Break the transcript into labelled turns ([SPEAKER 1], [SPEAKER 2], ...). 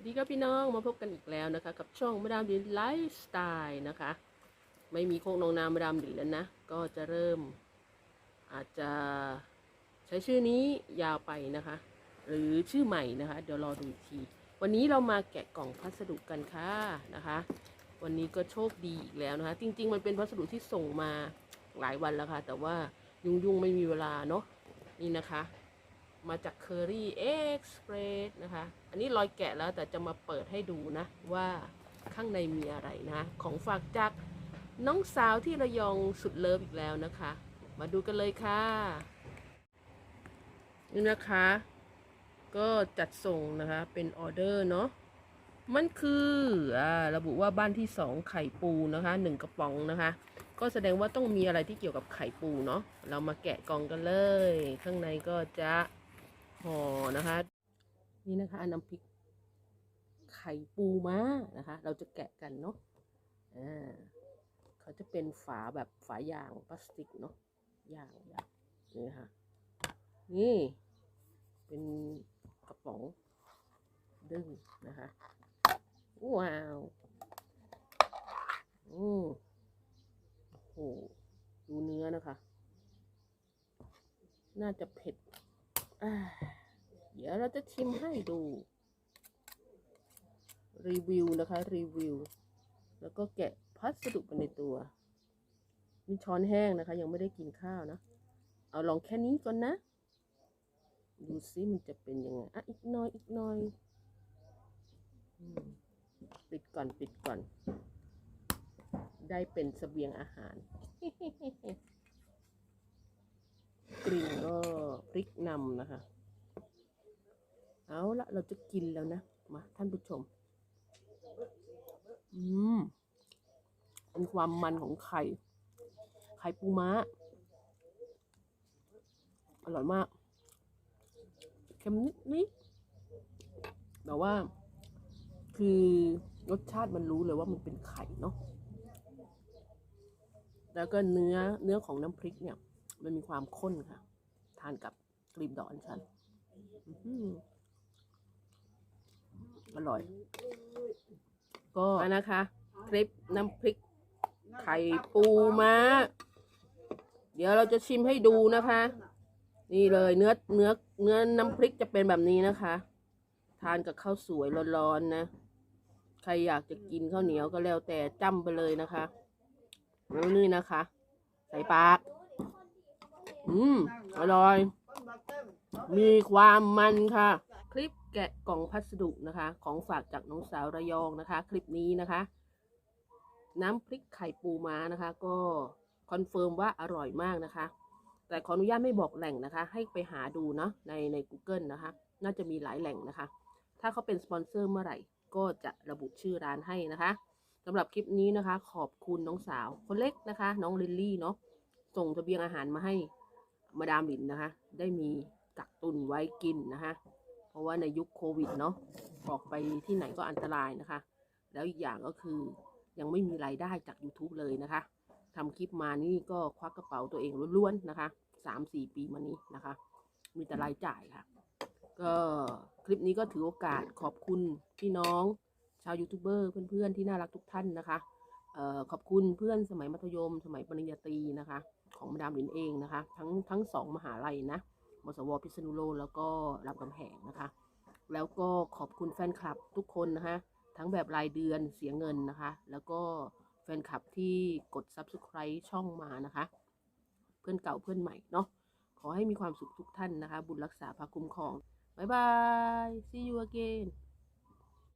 [SPEAKER 1] วัสดีครับพี่น้องมาพบกันอีกแล้วนะคะ กับช่องมาดามดินไลฟ์สไตล์นะคะ ไม่มีโคกนองนามมาดามดินแล้วนะ ก็จะเริ่ม อาจจะใช้ชื่อนี้ยาวไปนะคะ หรือชื่อใหม่นะคะ เดี๋ยวรอดูอีกที วันนี้เรามาแกะกล่องพัสดุกันค่ะนะคะ วันนี้ก็โชคดีอีกแล้วนะคะ จริง ๆ มันเป็นพัสดุที่ส่งมาหลายวันแล้วค่ะ แต่ว่ายุ่งๆไม่มีเวลาเนาะนี่นะคะ มาจาก Curry Express นะคะ อันนี้รอยแกะแล้วแต่จะมาเปิดให้ดูนะ ว่าข้างในมีอะไรนะ ของฝากจากน้องสาวที่ระยองสุดเลิฟอีกแล้วนะคะ มาดูกันเลยค่ะ นี่นะคะ ก็จัดส่งนะคะ เป็นออเดอร์เนาะมันคืออระบุว่าบ้านที่สองไข่ปูนะคะหนึ่งกระป๋องนะคะ ก็แสดงว่าต้องมีอะไรที่เกี่ยวกับไข่ปูเนาะเรามาแกะกล่องกันเลย ข้างในก็จะ ห่อนะคะ นี่นะคะน้ำพริกไข่ปูม้านะคะ เราจะแกะกันเนาะอ่าเขาจะเป็นฝาแบบฝายางพลาสติกเนาะยางยางนี่นะคะนี่ เป็นกระป๋องดึงนะคะ ว้าวอืมโอ้โหดูเนื้อนะคะ น่าจะเผ็ดอ่า เดี๋ยวเราจะชิมให้ดู รีวิวนะคะ รีวิว แล้วก็แกะพัสดุไปในตัวมีช้อนแห้งนะคะ ยังไม่ได้กินข้าวนะ เอาลองแค่นี้ก่อนนะ ดูซิมันจะเป็นยังไงอะอีกน่อยอีกน่อยปิดก่อนปิดก่อน ได้เป็นเสบียงอาหารกลิ่นก็พริกนำนะคะ เอาละเราจะกินแล้วนะ มาท่านผู้ชม อืมเป็นความมันของไข่ ไข่ปูม้า อร่อยมาก เค็มนิดนิดแต่ว่า คือรสชาติมันรู้เลยว่ามันเป็นไข่เนาะ แล้วก็เนื้อเนื้อของน้ำพริกเนี่ย มันมีความข้นค่ะ ทานกับกลีบดอกอัญชันอื้ อหืออร่อย ก็นะคะ คลิปน้ำพริกไข่ปูม้า เดี๋ยวเราจะชิมให้ดูนะคะ นี่เลยเนื้อเนื้อเนื้อน้ำพริกจะเป็นแบบนี้นะคะ ทานกับข้าวสวยร้อนๆนะ ใครอยากจะกินข้าวเหนียวก็แล้วแต่จ้ำไปเลยนะคะแล้วนี่นะคะ ใส่ปาก อืม อร่อย มีความมันค่ะคลิป แกะกล่องพัสดุนะคะ ของฝากจากน้องสาวระยองนะคะ คลิปนี้นะคะ น้ำพริกไข่ปูม้านะคะ ก็คอนเฟิร์มว่าอร่อยมากนะคะ แต่ขออนุญาตไม่บอกแหล่งนะคะ ให้ไปหาดูเนาะในใน Google นะคะ น่าจะมีหลายแหล่งนะคะ ถ้าเขาเป็นสปอนเซอร์เมื่อไหร่ ก็จะระบุชื่อร้านให้นะคะสำหรับคลิปนี้นะคะ ขอบคุณน้องสาวคนเล็กนะคะ น้องลิลลี่เนาะส่งเบียงอาหารมาให้มาดามหลินนะคะ ได้มีกักตุนไว้กินนะคะ เพราะว่าในยุคโควิดเนาะออกไปที่ไหนก็อันตรายนะคะ แล้วอีกอย่างก็คือยังไม่มีรายได้จาก YouTube เลยนะคะทำคลิปมานี่ก็ควักกระเป๋าตัวเองล้วนๆนะคะสามสี่ปีมานี้นะคะ มีแต่รายจ่ายค่ะ ก็คลิปนี้ก็ถือโอกาสขอบคุณพี่น้อง ชาวยูทูบเบอร์เพื่อนๆที่น่ารักทุกท่านนะคะเอ่อขอบคุณเพื่อนสมัยมัธยม สมัยปริญญาตรีนะคะ ของมาดามหลินเองนะคะ ทั้งทั้งสองมหาลัยนะ มสวพิษณุโลกแล้วก็รามคำแหงนะคะ แล้วก็ขอบคุณแฟนคลับทุกคนนะคะทั้งแบบรายเดือนเสียเงินนะคะ แล้วก็แฟนคลับที่กด subscribe ช่องมานะคะ เพื่อนเก่าเพื่อนใหม่เนาะขอให้มีความสุขทุกท่านนะคะ บุญรักษาพระคุ้มครอง บ๊ายบาย see you again